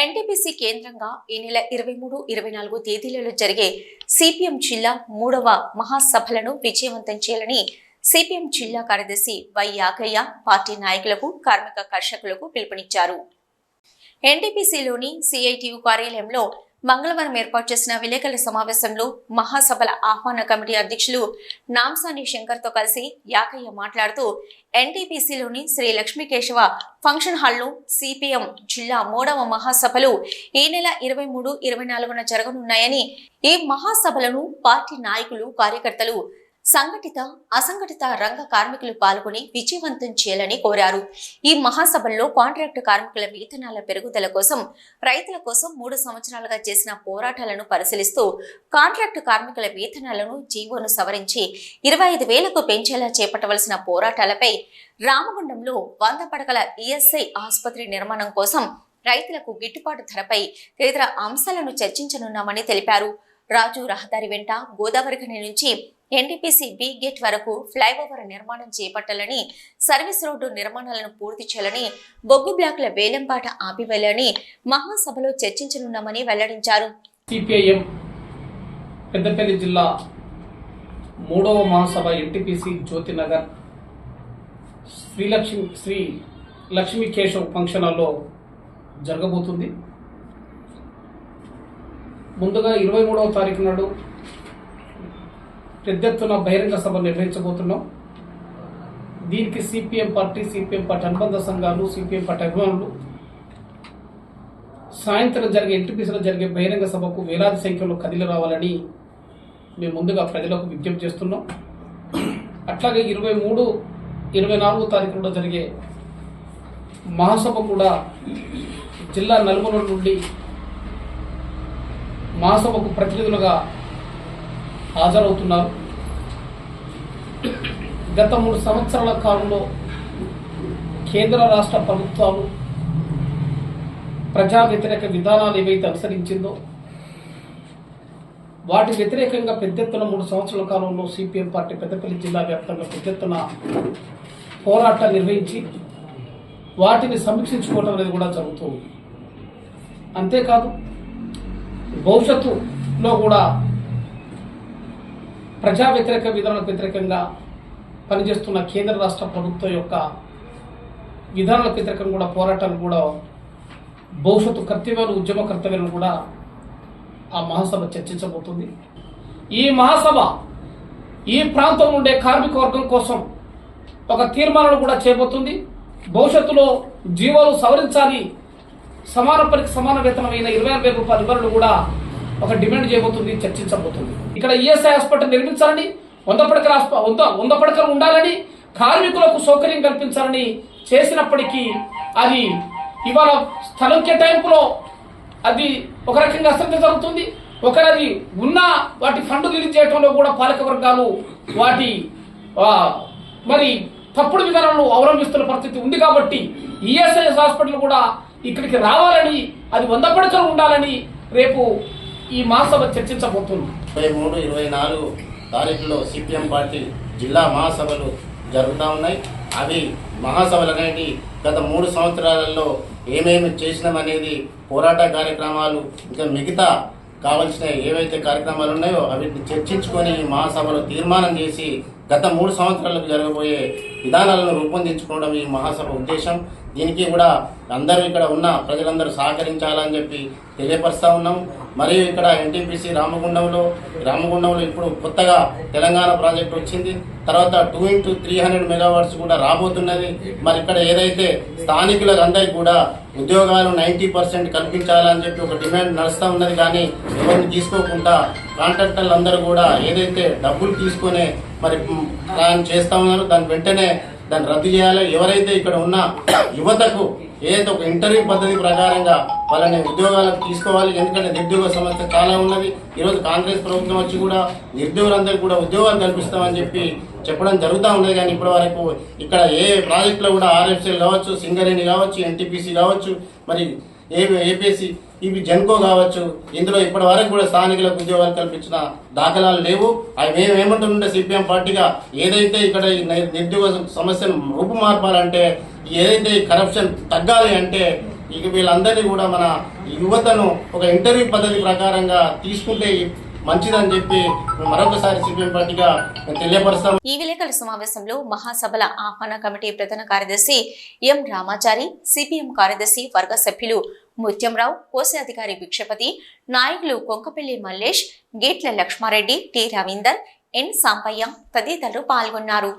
NTPC కేంద్రంగా ఈ నెల ఇరవై మూడు ఇరవై నాలుగు తేదీలలో జరిగే సిపిఎం జిల్లా మూడవ మహాసభలను విజయవంతం చేయాలని సిపిఎం జిల్లా కార్యదర్శి వై యాగయ్య పార్టీ నాయకులకు కార్మిక కర్షకులకు పిలుపునిచ్చారు. ఎన్టీపీసీలోని సిఐటియు కార్యాలయంలో మంగళవారం ఏర్పాటు చేసిన విలేకరుల సమావేశంలో మహాసభల ఆహ్వాన కమిటీ అధ్యక్షులు నాంసాని శంకర్తో కలిసి యాకయ్య మాట్లాడుతూ ఎన్టీపీసీలోని శ్రీ లక్ష్మీకేశవ ఫంక్షన్ హాల్లో సిపిఎం జిల్లా మూడవ మహాసభలు ఈ నెల ఇరవై మూడు ఇరవై నాలుగున జరగనున్నాయని ఈ మహాసభలను పార్టీ నాయకులు కార్యకర్తలు సంఘటిత అసంఘటిత రంగ కార్మికులు పాల్గొని విజయవంతం చేయాలని కోరారు. ఈ మహాసభల్లో కాంట్రాక్టు కార్మికుల వేతనాల పెరుగుదల కోసం రైతుల కోసం మూడు సంవత్సరాలుగా చేసిన పోరాటాలను పరిశీలిస్తూ కాంట్రాక్టు కార్మికుల వేతనాలను జీవోను సవరించి ఇరవై ఐదు వేలకు పెంచేలా చేపట్టవలసిన పోరాటాలపై రామగుండంలో వంద పడకల ఈఎస్ఐ ఆసుపత్రి నిర్మాణం కోసం రైతులకు గిట్టుబాటు ధరపై తదితర అంశాలను చర్చించనున్నామని తెలిపారు. రాజు రహదారి వెంట గోదావరి ఖని నుంచి ఎన్టీపీసీ బి గేట్ వరకు ఫ్లైఓవర్ నిర్మాణం చేపట్టాలని సర్వీస్ రోడ్డు నిర్మాణాలను పూర్తి చేయాలని బొగ్గు బ్లాక్ల వేలంపాట ఆపివేయాలని మహాసభలో చర్చించనున్నామని వెల్లడించారు. సిపిఐఎం పెద్దపల్లి జిల్లా మూడవ మహాసభ ఎన్టీపీసీ జ్యోతినగర్ శ్రీలక్ష్మి శ్రీ లక్ష్మీ కేశవ్ ఫంక్షన్ హాల్లో జరగబోతుంది. ముందుగా ఇరవై మూడవ తారీఖు నాడు పెద్ద ఎత్తున బహిరంగ సభ నిర్వహించబోతున్నాం. దీనికి సిపిఎం పార్టీ సిపిఎం పార్టీ అనుబంధ సంఘాలు సిపిఎం పార్టీ అభిమానులు. సాయంత్రం జరిగే ఎన్టీపీసీలో జరిగే బహిరంగ సభకు వేలాది సంఖ్యలో కదిలి రావాలని మేము ముందుగా ప్రజలకు విజ్ఞప్తి చేస్తున్నాం. అట్లాగే ఇరవై మూడు ఇరవై నాలుగో తారీఖులో జరిగే మహాసభ కూడా జిల్లా నలుగురు నుండి మహాసభకు ప్రతినిధులుగా హాజరవుతున్నారు. గత మూడు సంవత్సరాల కాలంలో కేంద్ర రాష్ట్ర ప్రభుత్వాలు ప్రజా వ్యతిరేక విధానాలు ఏవైతే అనుసరించిందో వాటి వ్యతిరేకంగా పెద్ద ఎత్తున మూడు సంవత్సరాల కాలంలో సిపిఎం పార్టీ పెద్దపల్లి జిల్లా వ్యాప్తంగా పెద్ద ఎత్తున పోరాటాలు నిర్వహించి వాటిని సమీక్షించుకోవడం అనేది కూడా జరుగుతుంది అంతేకాదు భవిష్యత్తులో కూడా ప్రజా వ్యతిరేక విధానాలకు వ్యతిరేకంగా పనిచేస్తున్న కేంద్ర రాష్ట్ర ప్రభుత్వం యొక్క విధానాలకు వ్యతిరేకంగా కూడా పోరాటాలు కూడా భవిష్యత్తు కర్తవ్యాలు ఉద్యమ కర్తవ్యాలను కూడా ఆ మహాసభ చర్చించబోతుంది. ఈ మహాసభ ఈ ప్రాంతం ఉండే కార్మిక వర్గం కోసం ఒక తీర్మానం కూడా చేయబోతుంది. భవిష్యత్తులో జీవాలు సవరించాలి. సమాన పనికి సమాన వేతనమైన ఇరవై ఆరు వేల రూపాయల కూడా ఒక డిమాండ్ చేయబోతుంది చర్చించబోతుంది. ఇక్కడ ఈఎస్ఐ హాస్పిటల్ నిర్మించాలని వంద పడకల వంద వంద పడకలు ఉండాలని కార్మికులకు సౌకర్యం కల్పించాలని చేసినప్పటికీ అది ఇవాళ స్థలం కేటాయింపులో అది ఒక రకంగా అశ్రద్ధ జరుగుతుంది. ఒకరది ఉన్న వాటి ఫండ్ రిలీజ్ చేయడంలో కూడా పాలక వర్గాలు వాటి మరి తప్పుడు విధానాలను అవలంబిస్తున్న పరిస్థితి ఉంది కాబట్టి ఈఎస్ఐఎస్ హాస్పిటల్ కూడా ఇక్కడికి రావాలని అది వంద పడకలు ఉండాలని రేపు ఈ మహాసభ చర్చించబోతుంది ఇరవై మూడు ఇరవై నాలుగు తారీఖులో సిపిఎం పార్టీ జిల్లా మహాసభలు జరుగుతూ ఉన్నాయి. అవి మహాసభలు అనేవి గత మూడు సంవత్సరాలలో ఏమేమి చేసినామనేది పోరాట కార్యక్రమాలు ఇంకా మిగతా కావలసిన ఏవైతే కార్యక్రమాలు ఉన్నాయో అవిటిని చర్చించుకొని ఈ మహాసభలో తీర్మానం చేసి గత మూడు సంవత్సరాలకు జరగబోయే విధానాలను రూపొందించుకోవడం ఈ మహాసభ ఉద్దేశం. దీనికి కూడా అందరూ ఇక్కడ ఉన్న ప్రజలందరూ సహకరించాలని చెప్పి తెలియపరుస్తూ ఉన్నాం. మరియు ఇక్కడ ఎన్టీపీసీ రామగుండంలో రామగుండంలో ఇప్పుడు కొత్తగా తెలంగాణ ప్రాజెక్ట్ వచ్చింది. తర్వాత two into three hundred megawatts కూడా రాబోతున్నది. మరి ఇక్కడ ఏదైతే స్థానికులకు అందరికీ కూడా ఉద్యోగాలు నైంటీ పర్సెంట్ కల్పించాలని చెప్పి ఒక డిమాండ్ నడుస్తూ ఉన్నది. కానీ ఎవరిని తీసుకోకుండా కాంట్రాక్టర్లు అందరూ కూడా ఏదైతే డబ్బులు తీసుకునే మరి ప్లాన్ చేస్తూ ఉన్నారో ఉన్నారు దాని వెంటనే దాన్ని రద్దు చేయాలి. ఎవరైతే ఇక్కడ ఉన్న యువతకు ఏదైతే ఒక ఇంటర్వ్యూ పద్ధతి ప్రకారంగా వాళ్ళని ఉద్యోగాలకు తీసుకోవాలి. ఎందుకంటే నిరుద్యోగ సమస్య చాలా ఉన్నది. ఈరోజు కాంగ్రెస్ ప్రభుత్వం వచ్చి కూడా నిరుద్యోగులందరికీ కూడా ఉద్యోగాలు కల్పిస్తామని చెప్పి చెప్పడం జరుగుతూ ఉండేది కానీ ఇప్పటి వరకు ఇక్కడ ఏ ప్రాజెక్టులో కూడా ఆర్ఎఫ్సీలు కావచ్చు సింగరేణి కావచ్చు ఎన్టీపీసీ కావచ్చు మరి ఏ ఏపీసీ ఇవి జెన్కో కావచ్చు ఇందులో ఇప్పటి వరకు కూడా స్థానికులకు ఉద్యోగాలు కల్పించిన దాఖలాలు లేవు. అవి మేము సిపిఎం పార్టీగా ఏదైతే ఇక్కడ నిరుద్యోగ సమస్యను రూపుమార్పాలంటే ఏదైతే కరప్షన్ తగ్గాలి అంటే ఇక వీళ్ళందరినీ కూడా మన యువతను ఒక ఇంటర్వ్యూ పద్ధతి ప్రకారంగా తీసుకుంటే మంచిదని చెప్పి మరొకసారి సిపిఎం పార్టీగా తెలియపరుస్తాం. ఈ విలేకరుల సమావేశంలో మహాసభల ఆహ్వాన కమిటీ ప్రధాన కార్యదర్శి ఎం రామాచారి సిపిఎం కార్యదర్శి వర్గ సభ్యులు ముత్యంరావు కోశాధికారి భిక్షపతి నాయకులు కొంకపల్లి మల్లేష్ గేట్ల లక్ష్మారెడ్డి టి రవీందర్ ఎన్ సాంపయ్య తదితరులు పాల్గొన్నారు.